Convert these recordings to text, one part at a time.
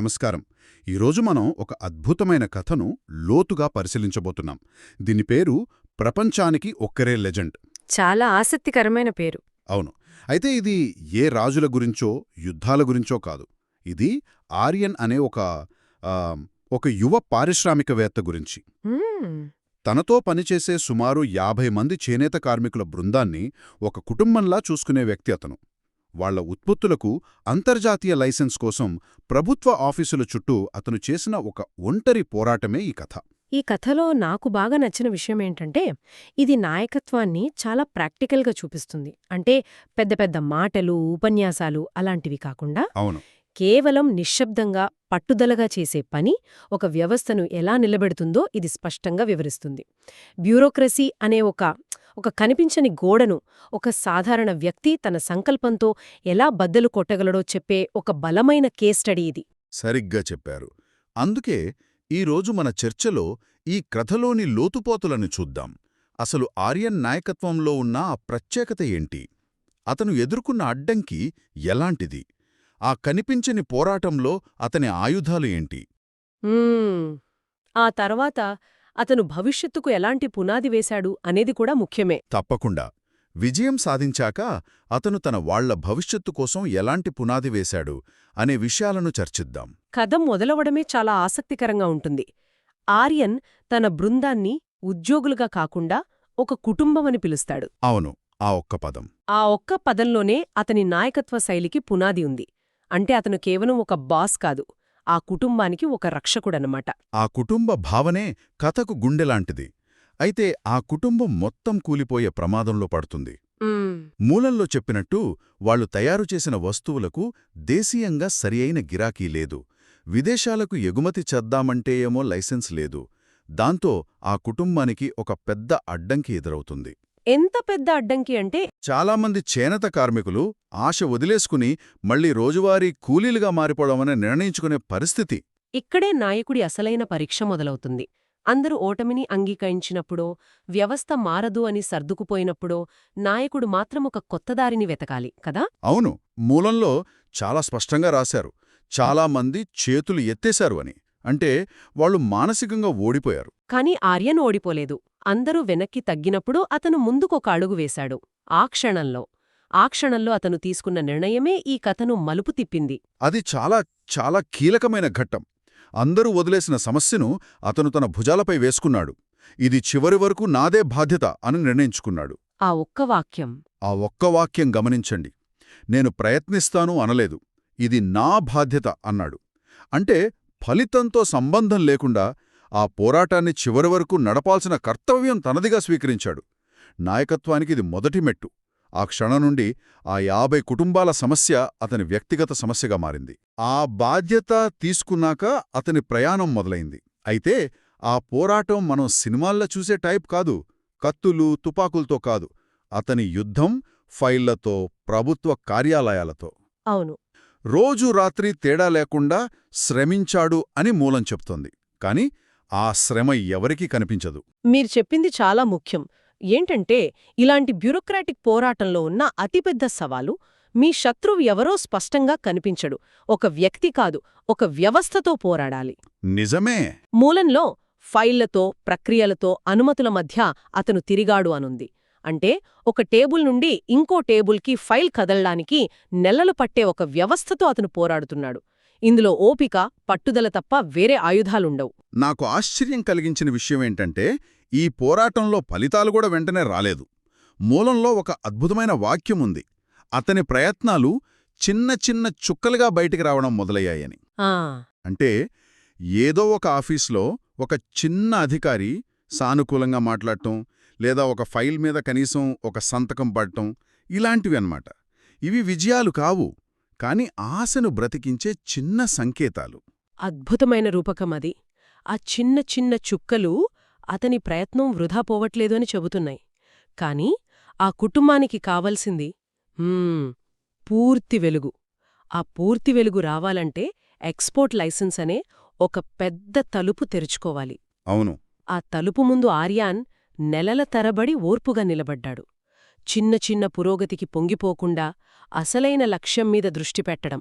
నమస్కారం. ఈరోజు మనం ఒక అద్భుతమైన కథను లోతుగా పరిశీలించబోతున్నాం. దీని పేరు ప్రపంచానికి ఒక్కరే లెజెండ్. చాలా ఆసక్తికరమైన పేరు. అవును. అయితే ఇది ఏ రాజుల గురించో యుద్ధాల గురించో కాదు. ఇది ఆర్యన్ అనే ఒక ఒక యువ పారిశ్రామికవేత్త గురించి. తనతో పనిచేసే సుమారు యాభై మంది చేనేత కార్మికుల బృందాన్ని ఒక కుటుంబంలా చూసుకునే వ్యక్తి అతను. వాళ్ళ ఉత్పత్తులకు అంతర్జాతీయ లైసెన్స్ కోసం ప్రభుత్వ ఆఫీసుల చుట్టూ అతను చేసిన ఒక ఒంటరి పోరాటమే ఈ కథ. ఈ కథలో నాకు బాగా నచ్చిన విషయం ఏంటంటే ఇది నాయకత్వాన్ని చాలా ప్రాక్టికల్గా చూపిస్తుంది. అంటే పెద్ద పెద్ద మాటలు ఉపన్యాసాలు అలాంటివి కాకుండా అవును. కేవలం నిశ్శబ్దంగా పట్టుదలగా చేసే పని ఒక వ్యవస్థను ఎలా నిలబెడుతుందో ఇది స్పష్టంగా వివరిస్తుంది. బ్యూరోక్రసీ అనే ఒక ఒక కనిపించని గోడను ఒక సాధారణ వ్యక్తి తన సంకల్పంతో ఎలా బద్దలు కొట్టగలడో చెప్పే ఒక బలమైన కేస్ స్టడీ ఇది. సరిగ్గా చెప్పారు. అందుకే ఈరోజు మన చర్చలో ఈ కథలోని లోతుపోతులను చూద్దాం. అసలు ఆర్యన్ నాయకత్వంలో ఉన్న ఆ ప్రత్యేకత ఏంటి? అతను ఎదుర్కొన్న అడ్డంకి ఎలాంటిది? ఆ కనిపించని పోరాటంలో అతని ఆయుధాలు ఏంటి. ఆ తర్వాత అతను భవిష్యత్తుకు ఎలాంటి పునాది వేశాడు అనేది కూడా ముఖ్యమే. తప్పకుండా. విజయం సాధించాక అతను తన వాళ్ళ భవిష్యత్తు కోసం ఎలాంటి పునాది వేశాడు అనే విషయాలను చర్చిద్దాం. కథ మొదలవడమే చాలా ఆసక్తికరంగా ఉంటుంది. ఆర్యన్ తన బృందాన్ని ఉద్యోగులుగా కాకుండా ఒక కుటుంబమని పిలుస్తాడు. అవును ఆ ఒక్క పదం. ఆ ఒక్క పదంలోనే అతని నాయకత్వ శైలికి పునాది ఉంది. అంటే అతను కేవలం ఒక బాస్ కాదు ఆ కుటుంబానికి ఒక రక్షకుడనమాట ఆ కుటుంబ భావనే కథకు గుండెలాంటిది. అయితే ఆ కుటుంబం మొత్తం కూలిపోయే ప్రమాదంలో పడుతుంది. మూలంలో చెప్పినట్టు వాళ్ళు తయారు చేసిన వస్తువులకు దేశీయంగా సరియైన గిరాకీ లేదు. విదేశాలకు ఎగుమతి చేద్దామంటే ఏమో లైసెన్స్ లేదు. దాంతో ఆ కుటుంబానికి ఒక పెద్ద అడ్డంకి ఎదురవుతుంది. ఎంత పెద్ద అడ్డంకి అంటే చాలామంది చేనేత కార్మికులు ఆశ వదిలేసుకుని మళ్ళీ రోజువారీ కూలీలుగా మారిపోవడమని నిర్ణయించుకునే పరిస్థితి. ఇక్కడే నాయకుడి అసలైన పరీక్ష మొదలవుతుంది. అందరూ ఓటమిని అంగీకరించినప్పుడో వ్యవస్థ మారదు అని సర్దుకుపోయినప్పుడో నాయకుడు మాత్రం ఒక కొత్తదారిని వెతకాలి కదా? అవును మూలంలో చాలా స్పష్టంగా రాశారు. చాలామంది చేతులు ఎత్తేశారు అని. అంటే వాళ్ళు మానసికంగా ఓడిపోయారు. కాని ఆర్యన్ ఓడిపోలేదు. అందరూ వెనక్కి తగ్గినప్పుడు అతను ముందుకొక అడుగు వేశాడు. ఆ క్షణంలో ఆ క్షణంలో అతను తీసుకున్న నిర్ణయమే ఈ కథను మలుపు తిప్పింది. అది చాలా చాలా కీలకమైన ఘట్టం. అందరూ వదిలేసిన సమస్యను అతను తన భుజాలపై వేసుకున్నాడు. ఇది చివరి వరకు నాదే బాధ్యత అని నిర్ణయించుకున్నాడు. ఆ ఒక్క వాక్యం. ఆ ఒక్క వాక్యం గమనించండి. నేను ప్రయత్నిస్తాను అనలేదు. ఇది నా బాధ్యత అన్నాడు. అంటే ఫలితంతో సంబంధం లేకుండా ఆ పోరాటాన్ని చివరి వరకు నడపాల్సిన కర్తవ్యం తనదిగా స్వీకరించాడు. నాయకత్వానికి ఇది మొదటి మెట్టు. ఆ క్షణం నుండి ఆ యాభై కుటుంబాల సమస్య అతని వ్యక్తిగత సమస్యగా మారింది. ఆ బాధ్యత తీసుకున్నాక అతని ప్రయాణం మొదలైంది. అయితే ఆ పోరాటం మనం సినిమాల్లో చూసే టైప్ కాదు. కత్తులు తుపాకులతో కాదు. అతని యుద్ధం ఫైళ్ళతో ప్రభుత్వ కార్యాలయాలతో. అవును. రోజూ రాత్రి తేడా లేకుండా శ్రమించాడు అని మూలం చెప్తోంది. కాని ఆ శ్రమ ఎవరికీ కనిపించదు. మీరు చెప్పింది చాలా ముఖ్యం. ఏంటంటే ఇలాంటి బ్యూరోక్రాటిక్ పోరాటంలో ఉన్న అతిపెద్ద సవాలు మీ శత్రువు ఎవరో స్పష్టంగా కనిపించడు. ఒక వ్యక్తి కాదు ఒక వ్యవస్థతో పోరాడాలి. నిజమే. మూలంలో ఫైళ్ళతో ప్రక్రియలతో అనుమతుల మధ్య అతను తిరిగాడు అనుంది. అంటే ఒక టేబుల్ నుండి ఇంకో టేబుల్కి ఫైల్ కదలడానికి నెలలు పట్టే ఒక వ్యవస్థతో అతను పోరాడుతున్నాడు. ఇందులో ఓపిక పట్టుదల తప్ప వేరే ఆయుధాలుండవు. నాకు ఆశ్చర్యం కలిగించిన విషయమేంటంటే ఈ పోరాటంలో ఫలితాలు కూడా వెంటనే రాలేదు. మూలంలో ఒక అద్భుతమైన వాక్యముంది అతని ప్రయత్నాలు చిన్న చిన్న చుక్కలుగా బయటికి రావడం మొదలయ్యాయని. అంటే ఏదో ఒక ఆఫీస్లో ఒక చిన్న అధికారి సానుకూలంగా మాట్లాడటం లేదా ఒక ఫైల్ మీద కనీసం ఒక సంతకం పడటం ఇలాంటివి అన్నమాట. ఇవి విజయాలు కావు. కాని ఆశను బ్రతికించే చిన్న సంకేతాలు. అద్భుతమైన రూపకం అది. ఆ చిన్న చిన్న చుక్కలు అతని ప్రయత్నం వృధా పోవట్లేదు అని చెబుతున్నాయి. కాని ఆ కుటుంబానికి కావలసింది హ్మ్, పూర్తి వెలుగు. ఆ పూర్తి వెలుగు రావాలంటే ఎక్స్పోర్ట్ లైసెన్స్ అనే ఒక పెద్ద తలుపు తెరుచుకోవాలి. అవును. ఆ తలుపు ముందు ఆర్యాన్ నెలల తరబడి ఓర్పుగా నిలబడ్డాడు. చిన్న చిన్న పురోగతికి పొంగిపోకుండా అసలైన లక్ష్యం మీద దృష్టి పెట్టడం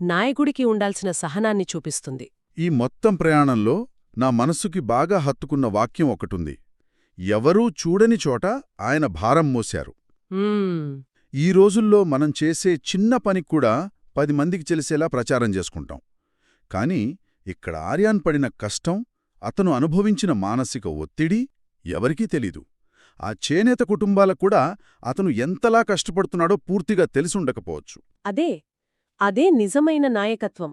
నాయకుడికి ఉండాల్సిన సహనాన్ని చూపిస్తుంది. ఈ మొత్తం ప్రయాణంలో నా మనసుకి బాగా హత్తుకున్న వాక్యం ఒకటుంది. ఎవరూ చూడని చోట ఆయన భారం మోశారు. ఈ రోజుల్లో మనం చేసే చిన్న పనికి కూడా పది మందికి తెలిసేలా ప్రచారం చేసుకుంటాం. కాని ఇక్కడ ఆర్యాన్ పడిన కష్టం అతను అనుభవించిన మానసిక ఒత్తిడి ఎవరికీ తెలీదు. ఆ చేనేత కుటుంబాలకు కూడా అతను ఎంతలా కష్టపడుతున్నాడో పూర్తిగా తెలిసుండకపోవచ్చు. అదే అదే నిజమైన నాయకత్వం.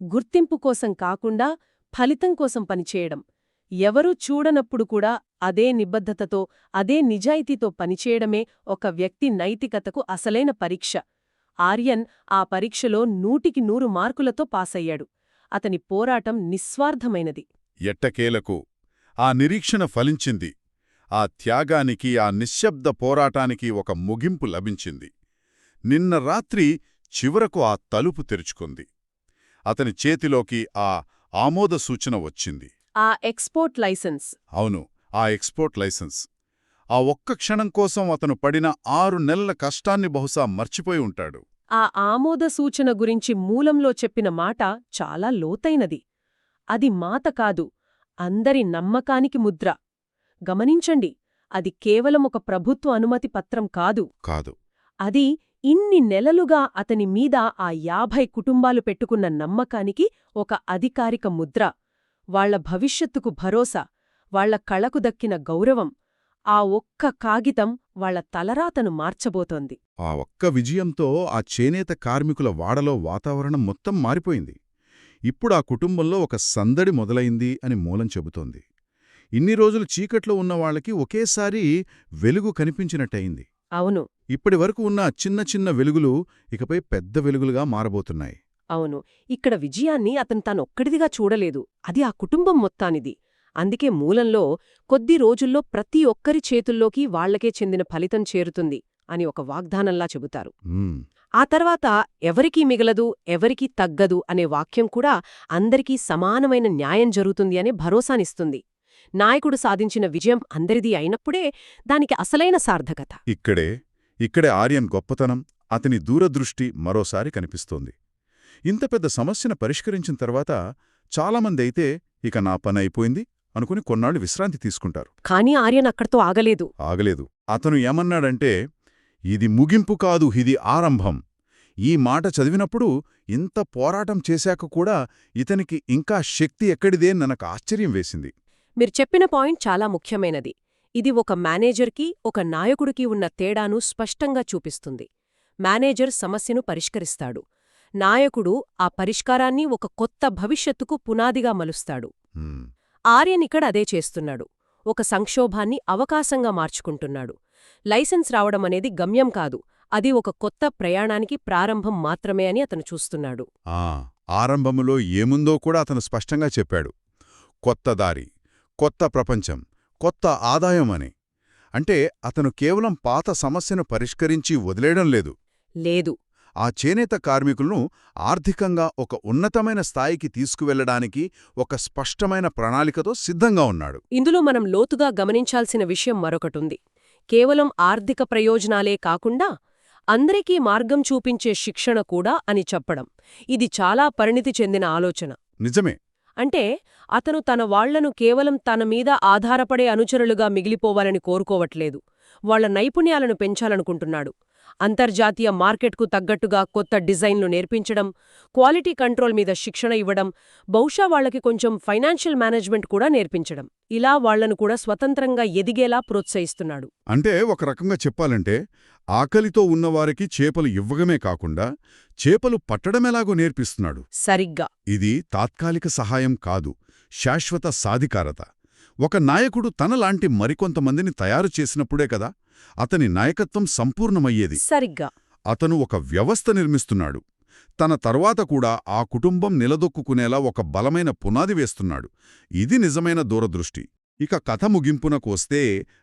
గుర్తింపు కోసం కాకుండా ఫలితం కోసం పనిచేయడం. ఎవరూ చూడనప్పుడు కూడా అదే నిబద్ధతతో అదే నిజాయితీతో పనిచేయడమే ఒక వ్యక్తి నైతికతకు అసలైన పరీక్ష. ఆర్యన్ ఆ పరీక్షలో నూటికి నూరు మార్కులతో పాసయ్యాడు. అతని పోరాటం నిస్వార్థమైనది. ఎట్టకేలకు ఆ నిరీక్షణ ఫలించింది. ఆ త్యాగానికి ఆ నిశ్శబ్ద పోరాటానికి ఒక ముగింపు లభించింది. నిన్న రాత్రి చివరకు ఆ తలుపు తెరుచుకుంది. అతని చేతిలోకి ఆ ఆమోద సూచన వచ్చింది. ఆ ఎక్స్పోర్ట్ లైసెన్స్. అవును ఆ ఎక్స్పోర్ట్ లైసెన్స్. ఆ ఒక్క క్షణం కోసం అతను పడిన ఆరు నెలల కష్టాన్ని బహుశా మర్చిపోయి ఉంటాడు. ఆ ఆమోద సూచన గురించి మూలంలో చెప్పిన మాట చాలా లోతైనది. అది మాత కాదు అందరి నమ్మకానికి ముద్ర. గమనించండి అది కేవలం ఒక ప్రభుత్వ అనుమతి పత్రం కాదు. కాదు. అది ఇన్ని నెలలుగా అతని మీద ఆ యాభై కుటుంబాలు పెట్టుకున్న నమ్మకానికి ఒక అధికారిక ముద్ర. వాళ్ళ భవిష్యత్తుకు భరోసా వాళ్ళ కళకు దక్కిన గౌరవం ఆ ఒక్క కాగితం వాళ్ళ తలరాతను మార్చబోతోంది. ఆ ఒక్క విజయంతో ఆ చేనేత కార్మికుల వాడలో వాతావరణం మొత్తం మారిపోయింది. ఇప్పుడు ఆ కుటుంబంలో ఒక సందడి మొదలైంది అని మూలం చెబుతోంది. ఇన్ని రోజులు చీకట్లో ఉన్న వాళ్ళకి ఒకేసారి వెలుగు కనిపించినట్టయింది. అవును. ఇప్పటి వరకు ఉన్న చిన్న చిన్న వెలుగులు ఇకపై పెద్ద వెలుగులుగా మారబోతున్నాయి. అవును. ఇక్కడ విజయాన్ని అతను తానొక్కడిదిగా చూడలేదు. అది ఆ కుటుంబం మొత్తానిది. అందుకే మూలంలో కొద్ది రోజుల్లో ప్రతి ఒక్కరి చేతుల్లోకి వాళ్ళకే చెందిన ఫలితం చేరుతుంది అని ఒక వాగ్దానంలా చెబుతారు. ఆ తర్వాత ఎవరికీ మిగలదు ఎవరికీ తగ్గదు అనే వాక్యం కూడా అందరికీ సమానమైన న్యాయం జరుగుతుంది అనే భరోసానిస్తుంది. నాయకుడు సాధించిన విజయం అందరిదీ అయినప్పుడే దానికి అసలైన సార్థకత. ఇక్కడే ఇక్కడే ఆర్యన్ గొప్పతనం అతని దూరదృష్టి మరోసారి కనిపిస్తోంది. ఇంత పెద్ద సమస్యను పరిష్కరించిన తర్వాత చాలామంది అయితే ఇక నా పని అయిపోయింది అనుకుని కొన్నాళ్ళు విశ్రాంతి తీసుకుంటారు. కానీ ఆర్యన్ అక్కడితో ఆగలేదు. ఆగలేదు. అతను ఏమన్నాడంటే ఇది ముగింపు కాదు ఇది ఆరంభం. ఈ మాట చదివినప్పుడు ఇంత పోరాటం చేశాక కూడా ఇతనికి ఇంకా శక్తి ఎక్కడిదే ననకు ఆశ్చర్యం వేసింది. మీరు చెప్పిన పాయింట్ చాలా ముఖ్యమైనది. ఇది ఒక మేనేజర్కి ఒక నాయకుడికి ఉన్న తేడాను స్పష్టంగా చూపిస్తుంది. మేనేజర్ సమస్యను పరిష్కరిస్తాడు. నాయకుడు ఆ పరిష్కారాన్ని ఒక కొత్త భవిష్యత్తుకు పునాదిగా మలుస్తాడు. హ్మ్, ఆర్యన్ ఇక్కడ అదే చేస్తున్నాడు. ఒక సంక్షోభాన్ని అవకాశంగా మార్చుకుంటున్నాడు. లైసెన్స్ రావడం అనేది గమ్యం కాదు. అది ఒక కొత్త ప్రయాణానికి ప్రారంభం మాత్రమే అని అతను చూస్తున్నాడు. ఆరంభములో ఏముందో కూడా అతను స్పష్టంగా చెప్పాడు. కొత్త దారి. కొత్త ప్రపంచం కొత్త ఆదాయం అని. అంటే అతను కేవలం పాత సమస్యను పరిష్కరించి వదిలేయడం లేదు. లేదు. ఆ చేనేత కార్మికులను ఆర్థికంగా ఒక ఉన్నతమైన స్థాయికి తీసుకువెళ్ళడానికి ఒక స్పష్టమైన ప్రణాళికతో సిద్ధంగా ఉన్నాడు. ఇందులో మనం లోతుగా గమనించాల్సిన విషయం మరొకటుంది. కేవలం ఆర్థిక ప్రయోజనాలే కాకుండా అందరికీ మార్గం చూపించే శిక్షణ కూడా అని చెప్పడం. ఇది చాలా పరిణితి చెందిన ఆలోచన. నిజమే. అంటే అతను తన వాళ్ళను కేవలం తన మీద ఆధారపడే అనుచరులుగా మిగిలిపోవాలని కోరుకోవట్లేదు. వాళ్ళ నైపుణ్యాలను పెంచాలనుకుంటున్నాడు. అంతర్జాతీయ మార్కెట్కు తగ్గట్టుగా కొత్త డిజైన్లు నేర్పించడం క్వాలిటీ కంట్రోల్ మీద శిక్షణ ఇవ్వడం బహుశా వాళ్ళకి కొంచెం ఫైనాన్షియల్ మేనేజ్మెంట్ కూడా నేర్పించడం. ఇలా వాళ్ళను కూడా స్వతంత్రంగా ఎదిగేలా ప్రోత్సహిస్తున్నాడు. అంటే ఒక రకంగా చెప్పాలంటే ఆకలితో ఉన్నవారికి చేపలు ఇవ్వగమే కాకుండా చేపలు పట్టడమెలాగో నేర్పిస్తున్నాడు. సరిగ్గా. ఇది తాత్కాలిక సహాయం కాదు శాశ్వత సాధికారత. ఒక నాయకుడు తనలాంటి మరికొంతమందిని తయారు చేసినప్పుడే కదా అతని నాయకత్వం సంపూర్ణమయ్యేది. సరిగ్గా. అతను ఒక వ్యవస్థ నిర్మిస్తున్నాడు. తన తర్వాత కూడా ఆ కుటుంబం నిలదొక్కుకునేలా ఒక బలమైన పునాది వేస్తున్నాడు. ఇది నిజమైన దూరదృష్టి. ఇక కథ ముగింపునకు వస్తే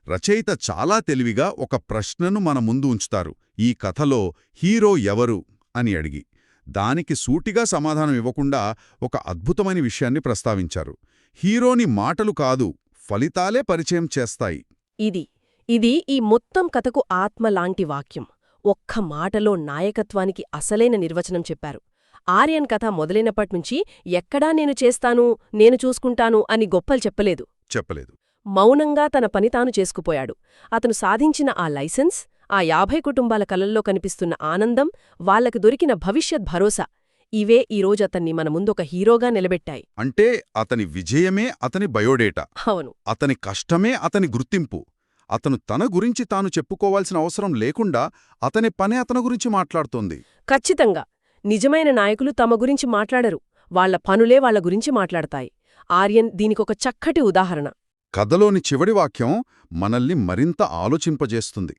రచయిత చాలా తెలివిగా ఒక ప్రశ్నను మన ముందు ఉంచుతారు. ఈ కథలో హీరో ఎవరు అని అడిగి దానికి సూటిగా సమాధానం ఇవ్వకుండా ఒక అద్భుతమైన విషయాన్ని ప్రస్తావించారు. హీరోని మాటలు కాదు ఫలితాలే పరిచయం చేస్తాయి. ఇది ఇది ఈ మొత్తం కథకు ఆత్మ లాంటి వాక్యం. ఒక్క మాటలో నాయకత్వానికి అసలైన నిర్వచనం చెప్పారు. ఆర్యన్ కథ మొదలైనప్పట్నుంచి ఎక్కడా నేను చేస్తాను నేను చూసుకుంటాను అని గొప్పలు చెప్పలేదు. చెప్పలేదు. మౌనంగా తన పని తాను చేసుకుపోయాడు. అతను సాధించిన ఆ లైసెన్స్ ఆ యాభై కుటుంబాల కలల్లో కనిపిస్తున్న ఆనందం వాళ్ళకు దొరికిన భవిష్యత్ భరోసా ఇవే ఈరోజు అతన్ని మన ముందొక హీరోగా నిలబెట్టాయి. అంటే అతని విజయమే అతని బయోడేటా. అవును. అతని కష్టమే అతని గుర్తింపు. అతను తన గురించి తాను చెప్పుకోవాల్సిన అవసరం లేకుండా అతని పనే అతని గురించి మాట్లాడుతోంది. ఖచ్చితంగా. నిజమైన నాయకులు తమ గురించి మాట్లాడరు. వాళ్ళ పనులే వాళ్ళ గురించి మాట్లాడతాయి. ఆర్యన్ దీనికొక చక్కటి ఉదాహరణ. కథలోని చివరి వాక్యం మనల్ని మరింత ఆలోచింపజేస్తుంది.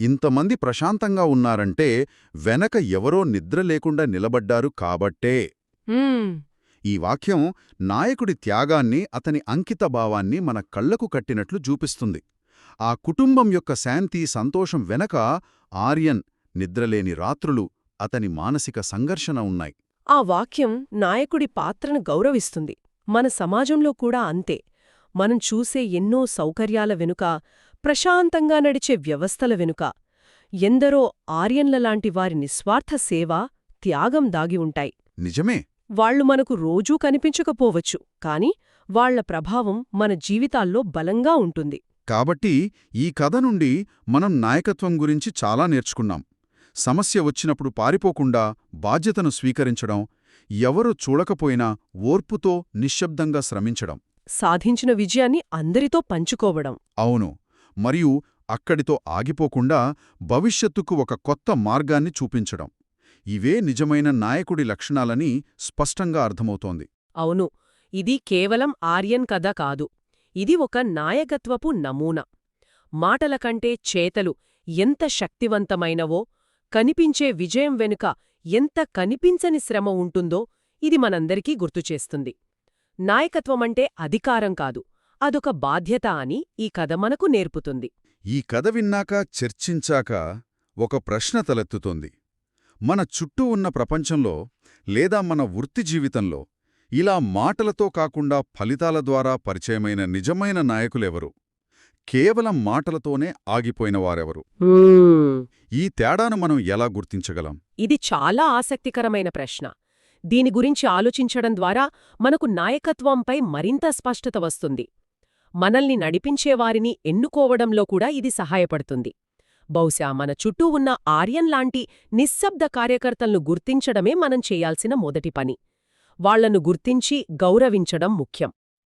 ఇంతమంది ప్రశాంతంగా ఉన్నారంటే వెనక ఎవరో నిద్ర లేకుండా నిలబడ్డారు కాబట్టే. ఈ వాక్యం నాయకుడి త్యాగాన్ని అతని అంకితభావాన్ని మన కళ్ళకు కట్టినట్లు చూపిస్తుంది. ఆ కుటుంబం యొక్క శాంతి సంతోషం వెనక ఆర్యన్ నిద్రలేని రాత్రులు అతని మానసిక సంఘర్షణ ఉన్నాయి. ఆ వాక్యం నాయకుడి పాత్రను గౌరవిస్తుంది. మన సమాజంలో కూడా అంతే. మనం చూసే ఎన్నో సౌకర్యాల వెనుక ప్రశాంతంగా నడిచే వ్యవస్థల వెనుక ఎందరో ఆర్యన్లలాంటి వారి నిస్వార్థ సేవ త్యాగం దాగి ఉంటాయి. నిజమే. వాళ్ళు మనకు రోజూ కనిపించకపోవచ్చు కాని వాళ్ళ ప్రభావం మన జీవితాల్లో బలంగా ఉంటుంది. కాబట్టి ఈ కథ నుండి మనం నాయకత్వం గురించి చాలా నేర్చుకున్నాం. సమస్య వచ్చినప్పుడు పారిపోకుండా బాధ్యతను స్వీకరించడం ఎవరు చూడకపోయినా ఓర్పుతో నిశ్శబ్దంగా శ్రమించడం. సాధించిన విజయాన్ని అందరితో పంచుకోవడం. అవును మరియు అక్కడితో ఆగిపోకుండా భవిష్యత్తుకు ఒక కొత్త మార్గాన్ని చూపించడం. ఇవే నిజమైన నాయకుడి లక్షణాలని స్పష్టంగా అర్థమవుతోంది. అవును ఇది కేవలం ఆర్యన్ కథ కాదు. ఇది ఒక నాయకత్వపు నమూనా. మాటల కంటే చేతలు ఎంత శక్తివంతమైనవో కనిపించే విజయం వెనుక ఎంత కనిపించని శ్రమ ఉంటుందో ఇది మనందరికీ గుర్తుచేస్తుంది నాయకత్వమంటే అధికారం కాదు అదొక బాధ్యత అని ఈ కథ మనకు నేర్పుతుంది. ఈ కథ విన్నాక చర్చించాక ఒక ప్రశ్న తలెత్తుతోంది. మన చుట్టూ ఉన్న ప్రపంచంలో లేదా మన వృత్తి జీవితంలో ఇలా మాటలతో కాకుండా ఫలితాల ద్వారా పరిచయమైన నిజమైన నాయకులెవరు? కేవలం మాటలతోనే ఆగిపోయినవారెవరు ఈ తేడాను మనం ఎలా గుర్తించగలం? ఇది చాలా ఆసక్తికరమైన ప్రశ్న. దీని గురించి ఆలోచించడం ద్వారా మనకు నాయకత్వంపై మరింత స్పష్టత వస్తుంది. మనల్ని నడిపించేవారిని ఎన్నుకోవడంలో కూడా ఇది సహాయపడుతుంది. బహుశా మన చుట్టూ ఉన్న ఆర్యన్ లాంటి నిశ్శబ్ద కార్యకర్తలను గుర్తించడమే మనం చేయాల్సిన మొదటి పని. వాళ్ళను గుర్తించి గౌరవించడం ముఖ్యం.